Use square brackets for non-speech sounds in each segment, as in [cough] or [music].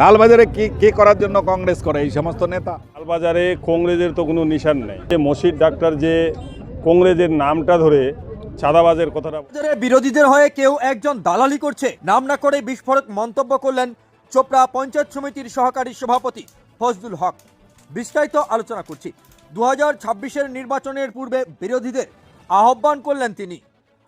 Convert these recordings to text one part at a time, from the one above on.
লালবাজারে কি কি করার জন্য কংগ্রেস করে এই সমস্ত নেতা? লালবাজারে কংগ্রেসের তো কোনো নিশান নেই। যে মসির ডাক্তার যে কংগ্রেসের নামটা ধরে চাঁদাবাজের কথাটা বিরোধীদের হয়ে কেউ একজন দালালি করছে। নাম না করে বিস্ফোরক মন্তব্য করলেন চোপড়া পঞ্চায়েত সমিতির সহকারী সভাপতি ফজলুল হক। বিস্তারিত আলোচনা করছি। দু হাজার ছাব্বিশের নির্বাচনের পূর্বে বিরোধীদের আহ্বান করলেন তিনি।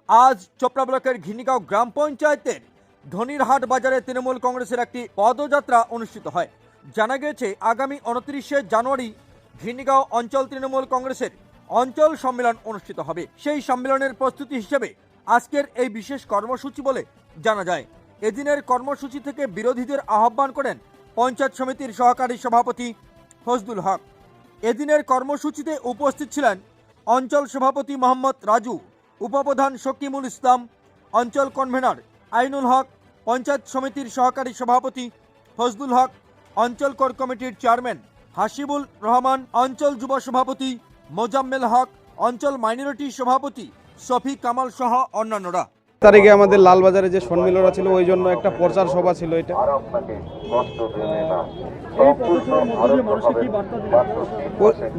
আজ চোপড়া ব্লকের ঘিনিগাঁও গ্রাম পঞ্চায়েতের ধনিরহাট বাজারে তৃণমূল কংগ্রেসের একটি পদযাত্রা অনুষ্ঠিত হয়। জানা গেছে আগামী উনত্রিশে জানুয়ারি ঘিনিগাঁও অঞ্চল তৃণমূল কংগ্রেসের অঞ্চল সম্মেলন অনুষ্ঠিত হবে। সেই সম্মেলনের প্রস্তুতি হিসেবে আজকের এই বিশেষ কর্মসূচি বলে জানা যায়। এদিনের কর্মসূচি থেকে বিরোধীদের আহ্বান করেন পঞ্চায়েত সমিতির সহকারী সভাপতি ফজদুল হক। এদিনের কর্মসূচিতে উপস্থিত ছিলেন অঞ্চল সভাপতি মোহাম্মদ রাজু, উপপ্রধান শকিমুল ইসলাম, অঞ্চল কনভেনর আইনুল হক, পঞ্চায়েত সমিতির সহকারী সভাপতি ফজলুল হক, অঞ্চল কর কমিটির চেয়ারম্যান হাসিবুল রহমান, অঞ্চল যুব সভাপতি মোজাম্মেল হক, অঞ্চল মাইনরিটি সভাপতি শফি কামাল সহ অন্যান্যরা। তারিখে আমাদের লালবাজারে যে সম্মিলনা ছিল, ওই জন্য একটা প্রচার সভা ছিল এটা।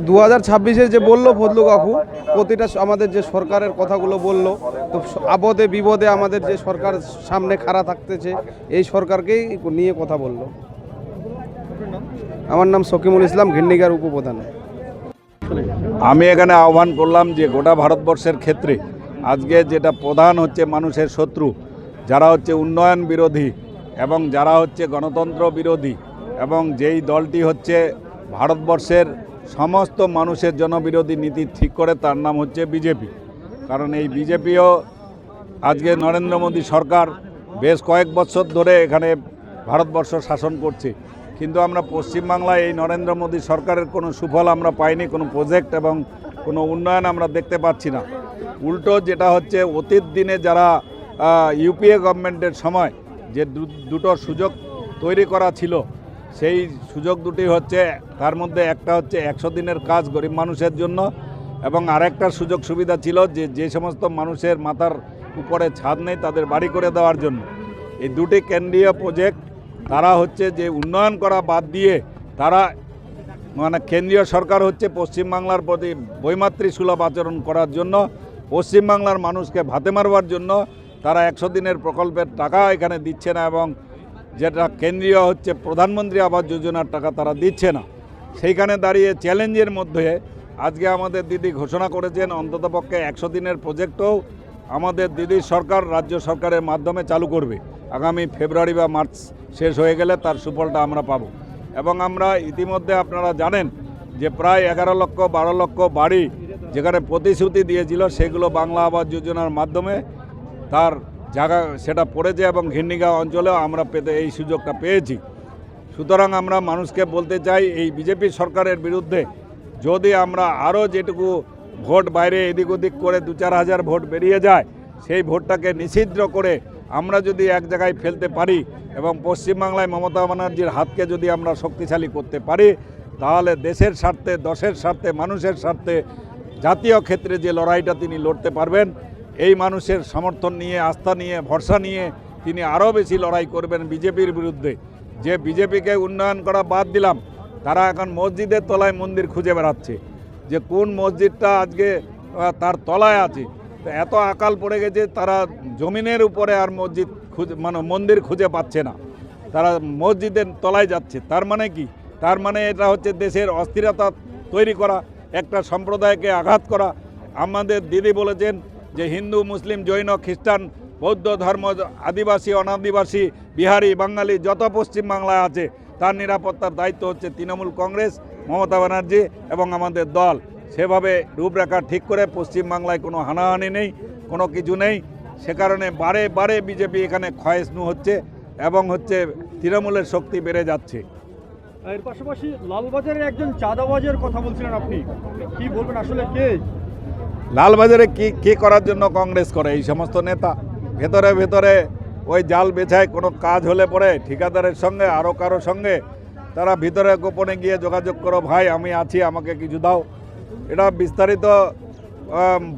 দু হাজার ছাব্বিশে যে বলল ফজলু কাকু, প্রতিটা আমাদের যে সরকারের কথাগুলো বলল, তো আপদে বিপদে আমাদের যে সরকার সামনে খাড়া থাকতেছে, এই সরকারকেই নিয়ে কথা বলল। আমার নাম সকিমুল ইসলাম ঘিন্ডিগার উপপ্রধান। আমি এখানে আহ্বান করলাম যে গোটা ভারতবর্ষের ক্ষেত্রে আজকে যেটা প্রধান হচ্ছে মানুষের শত্রু, যারা হচ্ছে উন্নয়ন বিরোধী এবং যারা হচ্ছে গণতন্ত্র বিরোধী এবং যেই দলটি হচ্ছে ভারতবর্ষের সমস্ত মানুষের জনবিরোধী নীতি ঠিক করে তার নাম হচ্ছে বিজেপি। কারণ এই বিজেপিও আজকে নরেন্দ্র মোদী সরকার বেশ কয়েক বছর ধরে এখানে ভারতবর্ষ শাসন করছে। কিন্তু আমরা পশ্চিমবাংলায় এই নরেন্দ্র মোদী সরকারের কোনো সুফল আমরা পাইনি, কোনো প্রজেক্ট এবং কোনো উন্নয়ন আমরা দেখতে পাচ্ছি না। উল্টো যেটা হচ্ছে অতীত দিনে যারা ইউপিএ গভর্নমেন্টের সময় যে দুটো সুযোগ তৈরি করা ছিল, সেই সুযোগ দুটি হচ্ছে, তার মধ্যে একটা হচ্ছে একশো দিনের কাজ গরিব মানুষের জন্য এবং আরেকটা সুযোগ সুবিধা ছিল যে যে সমস্ত মানুষের মাথার উপরে ছাদ নেই তাদের বাড়ি করে দেওয়ার জন্য। এই দুটি কেন্দ্রীয় প্রজেক্ট তারা হচ্ছে যে উন্নয়ন করা বাদ দিয়ে তারা মানে কেন্দ্রীয় সরকার হচ্ছে পশ্চিমবাংলার প্রতি বৈমাতৃ সুলভ আচরণ করার জন্য পশ্চিমবাংলার মানুষকে ভাতে মারবার জন্য তারা একশো দিনের প্রকল্পের টাকা এখানে দিচ্ছে না এবং যেটা কেন্দ্রীয় হচ্ছে প্রধানমন্ত্রী আবাস যোজনার টাকা তারা দিচ্ছে না। সেইখানে দাঁড়িয়ে চ্যালেঞ্জের মধ্যে আজকে আমাদের দিদি ঘোষণা করেছেন অন্ততপক্ষে একশো দিনের প্রজেক্টও আমাদের দিদির সরকার রাজ্য সরকারের মাধ্যমে চালু করবে। আগামী ফেব্রুয়ারি বা মার্চ শেষ হয়ে গেলে তার সুফলটা আমরা পাবো। এবং আমরা ইতিমধ্যে আপনারা জানেন যে প্রায় এগারো লক্ষ, বারো লক্ষ বাড়ি যেখানে প্রতিশ্রুতি দিয়েছিল সেগুলো বাংলা আবাস যোজনার মাধ্যমে তার জায়গা সেটা পড়েছে এবং ঘিন্নিগাঁও অঞ্চলেও আমরা পেতে এই সুযোগটা পেয়েছি। সুতরাং আমরা মানুষকে বলতে চাই, এই বিজেপি সরকারের বিরুদ্ধে যদি আমরা আরও যেটুকু ভোট বাইরে এদিক ওদিক করে দু চার হাজার ভোট বেরিয়ে যায়, সেই ভোটটাকে নিষিদ্ধ করে আমরা যদি এক জায়গায় ফেলতে পারি এবং পশ্চিমবাংলায় মমতা ব্যানার্জির হাতকে যদি আমরা শক্তিশালী করতে পারি, তাহলে দেশের স্বার্থে, দশের স্বার্থে, মানুষের স্বার্থে জাতীয় ক্ষেত্রে যে লড়াইটা তিনি লড়তে পারবেন, এই মানুষের সমর্থন নিয়ে, আস্থা নিয়ে, ভরসা নিয়ে তিনি আরও বেশি লড়াই করবেন বিজেপির বিরুদ্ধে। যে বিজেপিকে উন্নয়ন করা বাদ দিলাম, তারা এখন মসজিদের তলায় মন্দির খুঁজে বেড়াচ্ছে। যে কোন মসজিদটা আজকে তার তলায় আছে। তো এত আকাল পড়ে গেছে, তারা জমিনের উপরে আর মসজিদ খুঁজে মানে মন্দির খুঁজে পাচ্ছে না। তারা মসজিদের তলায় যাচ্ছে। তার মানে কি? তার মানে এটা হচ্ছে দেশের অস্থিরতা তৈরি করা। একটা সম্প্রদায়কে আঘাত করা। আমাদের দিদি বলেছেন যে হিন্দু, মুসলিম, জৈন, খ্রিস্টান, বৌদ্ধ ধর্ম, আদিবাসী, অনাদিবাসী, বিহারি, বাঙালি, যত পশ্চিমবাংলায় আছে, তার নিরাপত্তার দায়িত্ব হচ্ছে তৃণমূল কংগ্রেস, মমতা ব্যানার্জি এবং আমাদের দল। সেভাবে রূপরেখা ঠিক করে পশ্চিমবাংলায় কোনো হানাহানি নেই, কোনো কিছু নেই। সে কারণে বারে বারে বিজেপি এখানে ক্ষয়স্নু হচ্ছে এবং হচ্ছে তৃণমূলের শক্তি বেড়ে যাচ্ছে। এর পাশাপাশি লালবাজারে একজন চাঁদাবাজের কথা বলছিলেন আপনি। কি বলবেন আসলে কে? লালবাজারে কি কি করার জন্য কংগ্রেস করে? এই সমস্ত নেতা, ভেতরে ভেতরে ওই জাল বেছায় কোনো কাজ হলে পরে ঠিকাদারের সঙ্গে আরও কারও সঙ্গে তারা ভিতরে গোপনে গিয়ে যোগাযোগ করো, ভাই, আমি আছি, আমাকে কিছু দাও। এটা বিস্তারিত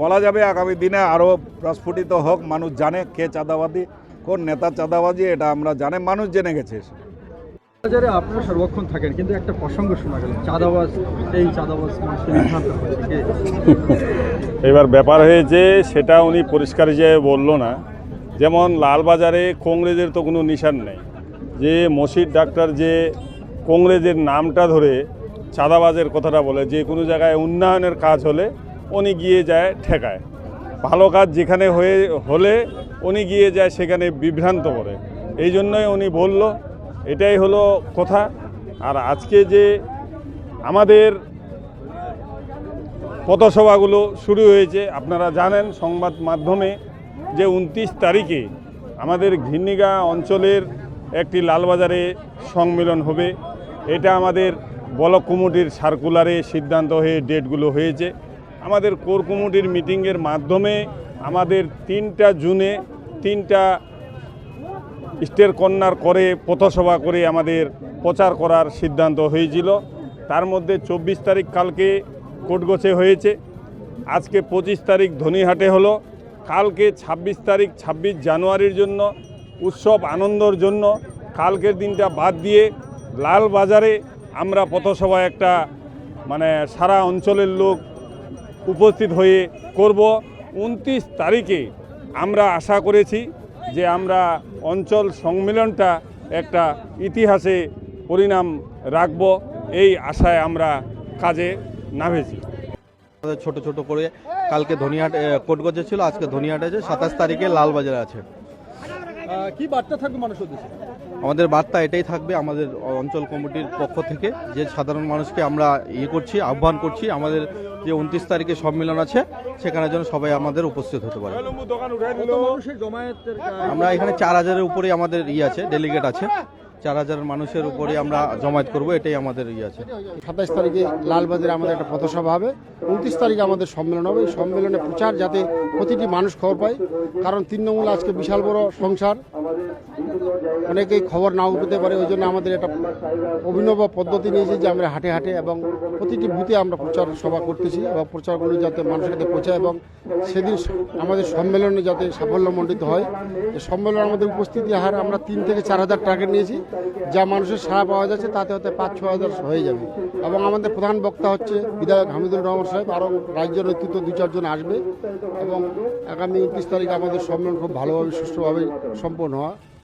বলা যাবে আগামী দিনে আরও প্রস্ফুটিত হোক। মানুষ জানে কে চাঁদাবাদী, কোন নেতা চাঁদাবাজি এটা আমরা জানে। মানুষ জেনে গেছে বাজারে আপনারা সর্বক্ষণ থাকেন, কিন্তু একটা প্রসঙ্গ শোনা গেল। চাঁদাবাজ, এই চাঁদাবাজ? [laughs] এবার ব্যাপার হয়েছে, সেটা উনি পরিষ্কার যে বলল না। যেমন লালবাজারে কংগ্রেসের তো কোনো নিশান নেই। যে মসির ডাক্তার যে কংগ্রেসের নামটা ধরে চাঁদাবাজের কথাটা বলে, যে কোনো জায়গায় উন্নয়নের কাজ হলে উনি গিয়ে যায় ঠেকায়। ভালো কাজ যেখানে হয়ে, হলে উনি গিয়ে যায় সেখানে বিভ্রান্ত করে। এই জন্যই উনি বলল এটাই হলো কথা। আর আজকে যে আমাদের পথসভাগুলো শুরু হয়েছে, আপনারা জানেন সংবাদ মাধ্যমে যে উনত্রিশ তারিখে আমাদের ঘিন্নিগা অঞ্চলের একটি লালবাজারে সম্মেলন হবে। এটা আমাদের ব্লক কমিটির সার্কুলারে সিদ্ধান্ত হয়ে ডেটগুলো হয়েছে। আমাদের কোর কমিটির মিটিংয়ের মাধ্যমে আমাদের তিনটা জুনে তিনটা স্টের কন্যার করে পথসভা করে আমাদের প্রচার করার সিদ্ধান্ত হয়েছিল। তার মধ্যে চব্বিশ তারিখ কালকে কোটগোছে হয়েছে। আজকে পঁচিশ তারিখ ধনীহাটে হলো। কালকে ২৬ তারিখ ২৬ জানুয়ারির জন্য, উৎসব আনন্দর জন্য, কালকের দিনটা বাদ দিয়ে লাল বাজারে আমরা পথসভা একটা মানে সারা অঞ্চলের লোক উপস্থিত হয়ে করব। উনত্রিশ তারিখে আমরা আশা করেছি যে আমরা অঞ্চল সম্মেলনটা একটা ইতিহাসে পরিণাম রাখব, এই আশায় আমরা কাজে নামেছি। ছোট ছোট করে কালকে ধনিয়াট কোটগজে ছিল, আজকে ধনিয়াটা আছে সাতাশ তারিখে লালবাজার আছে। কি বার্তা থাকবে মানুষের উদ্দেশ্যে? আমাদের বার্তা এটাই থাকবে আমাদের অঞ্চল কমিটির পক্ষ থেকে যে সাধারণ মানুষকে আমরা ইয়ে করছি আহ্বান করছি আমাদের যে উনত্রিশ তারিখে সম্মেলন আছে সেখানে যেন সবাই আমাদের উপস্থিত হতে পারে। আমরা এখানে চার হাজারের উপরে আমাদের ইয়ে আছে ডেলিগেট আছে। চার হাজার মানুষের উপরে আমরা জমায়েত করব, এটাই আমাদের ইয়ে আছে। সাতাশ তারিখে লালবাজারে আমাদের একটা পথসভা হবে। উনত্রিশ তারিখে আমাদের সম্মেলন হবে। এই সম্মেলনে প্রচার যাতে প্রতিটি মানুষ খবর পায়। কারণ তৃণমূল আজকে বিশাল বড় সংসার। অনেকেই খবর নাও পেতে পারে, ওই জন্য আমাদের একটা অভিনব পদ্ধতি নিয়েছি যে আমরা হাটে হাটে এবং প্রতিটি বুথে আমরা প্রচার সভা করতেছি এবং প্রচারগুলো যাতে মানুষের কাছে পৌঁছায় এবং সেদিন আমাদের সম্মেলনে যাতে সাফল্যমণ্ডিত হয়। সম্মেলনে আমাদের উপস্থিতি হার আমরা তিন থেকে চার হাজার টার্গেট নিয়েছি। যা মানুষের সাড়া পাওয়া যাচ্ছে, তাতে হতে পাঁচ, ছ হাজার হয়ে যাবে। এবং আমাদের প্রধান বক্তা হচ্ছে বিধায়ক হামিদুর রহমান সাহেব, আরও রাজ্য নেতৃত্ব দু চারজন আসবে এবং আগামী উনত্রিশ তারিখ আমাদের সম্মেলন খুব ভালোভাবে, সুষ্ঠুভাবে সম্পন্ন হওয়া